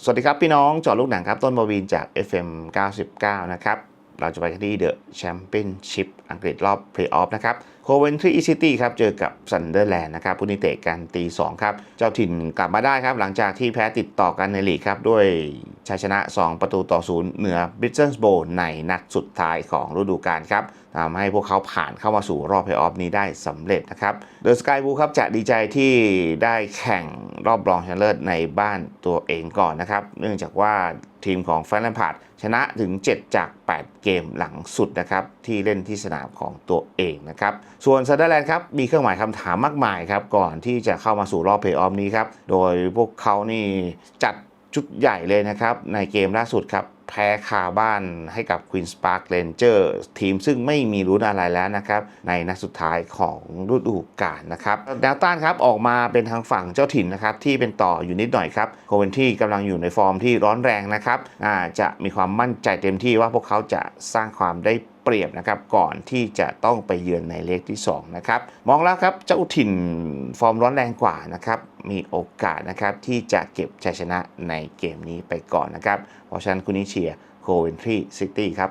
สวัสดีครับพี่น้องจอลูกหนังครับ ต้นบวีนจาก FM 99 นะครับ เราจะไปที่เดอะแชมเปี้ยนชิพอังกฤษรอบเพลย์ออฟนะครับโคเวนทรีอีซิตี้ครับเจอกับซันเดอร์แลนด์นะครับผู้นิเตะกันตี 2 ครับ เจ้าถิ่นกลับมาได้ครับ หลังจากที่แพ้ติดต่อกันในลีกครับ ด้วยชัยชนะ 2 ประตูต่อศูนย์เหนือบริสเซนส์โบในนัดสุดท้ายของฤดูกาลครับทำให้พวกเขาผ่านเข้ามาสู่รอบเพลย์ออฟนี้ได้สำเร็จนะครับเดอะสกายบูครับจะดีใจที่ได้แข่ง รอบรองชนะเลิศในบ้านตัวเองก่อนนะครับ เนื่องจากว่าทีมของแฟนแลมพาร์ดชนะถึง 7 จาก 8 เกมหลังสุดนะครับที่เล่นที่สนามของตัวเองนะครับส่วนซันเดอร์แลนด์ครับมีเครื่องหมายคำถามมากมายครับก่อนที่จะเข้ามาสู่รอบเพลย์ออฟนี้ครับโดยพวกเขานี่จัดชุดใหญ่เลยนะครับในเกมล่าสุดครับ แพ้คาบ้านให้กับ Queen's Park Ranger ทีมซึ่งไม่มีรุ้นอะไรแล้วนะครับ ในนัดสุดท้ายของฤดูกาลนะครับแนวต้านครับออกมาเป็นทางฝั่งเจ้าถิ่นนะครับที่เป็นต่ออยู่นิดหน่อยครับโคเวนที่กำลังอยู่ในฟอร์มที่ร้อนแรงนะครับจะมีความมั่นใจเต็มที่ว่าพวกเขาจะสร้างความได้เปรียบนะครับก่อนที่จะต้องไปเยือนในเลขที่2นะครับมองแล้วครับเจ้าถิ่นฟอร์มร้อนแรงกว่านะครับมีโอกาสนะครับที่จะเก็บชัยชนะในเกมนี้ไปก่อนนะครับเพราะฉะนั้นคุณนิเชียโคเวนทรีซิตี้ครับ